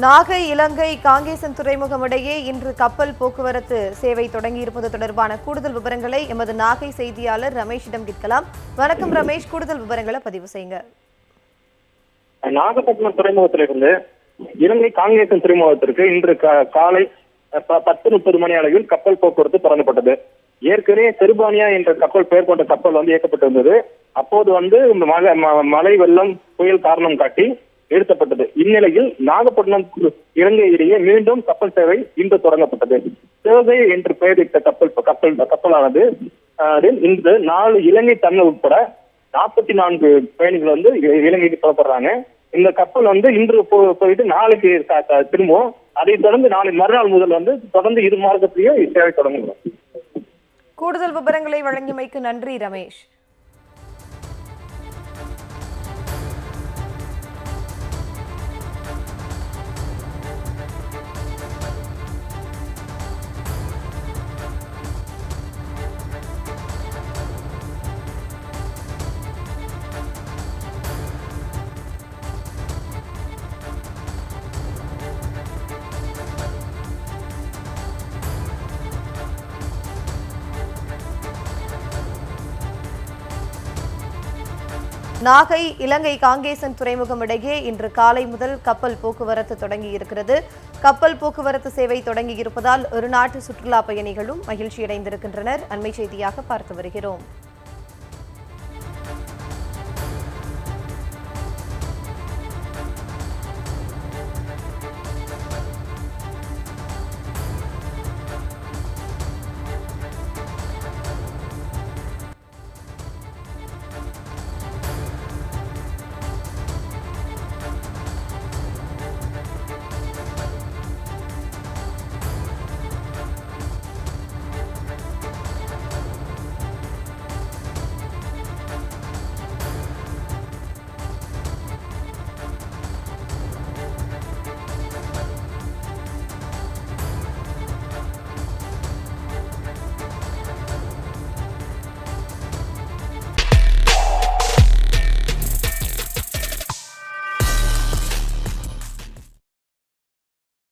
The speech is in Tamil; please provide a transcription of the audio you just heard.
நாகை இலங்கை காங்கேசன் துறைமுகம் இடையே இன்று கப்பல் போக்குவரத்து சேவை தொடங்கியிருப்பது தொடர்பான கூடுதல் விவரங்களை எமது நாகை செய்தியாளர் ரமேஷிடம் கேட்கலாம். வணக்கம் ரமேஷ் கூடுதல் விவரங்களை பதிவு செய்யுங்க. நாகப்பட்டினம் துறைமுகத்திலிருந்து இலங்கை காங்கேசன் துறைமுகத்திற்கு இன்று காலை ப- பத்து முப்பது மணி அளவில் கப்பல் போக்குவரத்து தொடங்கப்பட்டது. ஏற்கனவே செருபானியா என்ற கப்பல் பெயர் கொண்ட கப்பல் வந்து இயக்கப்பட்டிருந்தது. அப்போது வந்து ம- மழை வெள்ளம் புயல் காரணம் காட்டி நிறுத்தப்பட்டது இந்நிலையில் நாகப்பட்டினம் இலங்கை இடையே மீண்டும் கப்பல் சேவை இன்று தொடங்கப்பட்டது. சேவை என்று பெயரிட்ட கப்பல் கப்பல் கப்பலானது இன்று நாலு இலங்கை தமிழ் உட்பட நாற்பத்தி நான்கு பயணிகள் வந்து இலங்கைக்கு புறப்படுறாங்க. இந்த கப்பல் வந்து இன்று போயிட்டு நாளைக்கு திரும்பும். அதை தொடர்ந்து நாளை மறுநாள் முதல் வந்து தொடர்ந்து இரு மார்க்கத்திலையும் சேவை தொடங்கும் கூடுதல் விவரங்களை வழங்கியமைக்கு நன்றி ரமேஷ். நாகை இலங்கை காங்கேசன் துறைமுகம் இடையே இன்று காலை முதல் கப்பல் போக்குவரத்து தொடங்கி இருக்கிறது. கப்பல் போக்குவரத்து சேவை தொடங்கியிருப்பதால் ஒரு நாட்டு சுற்றுலா பயணிகளும் மகிழ்ச்சியடைந்திருக்கின்றனர். அண்மை செய்தியாக பார்த்து வருகிறோம்.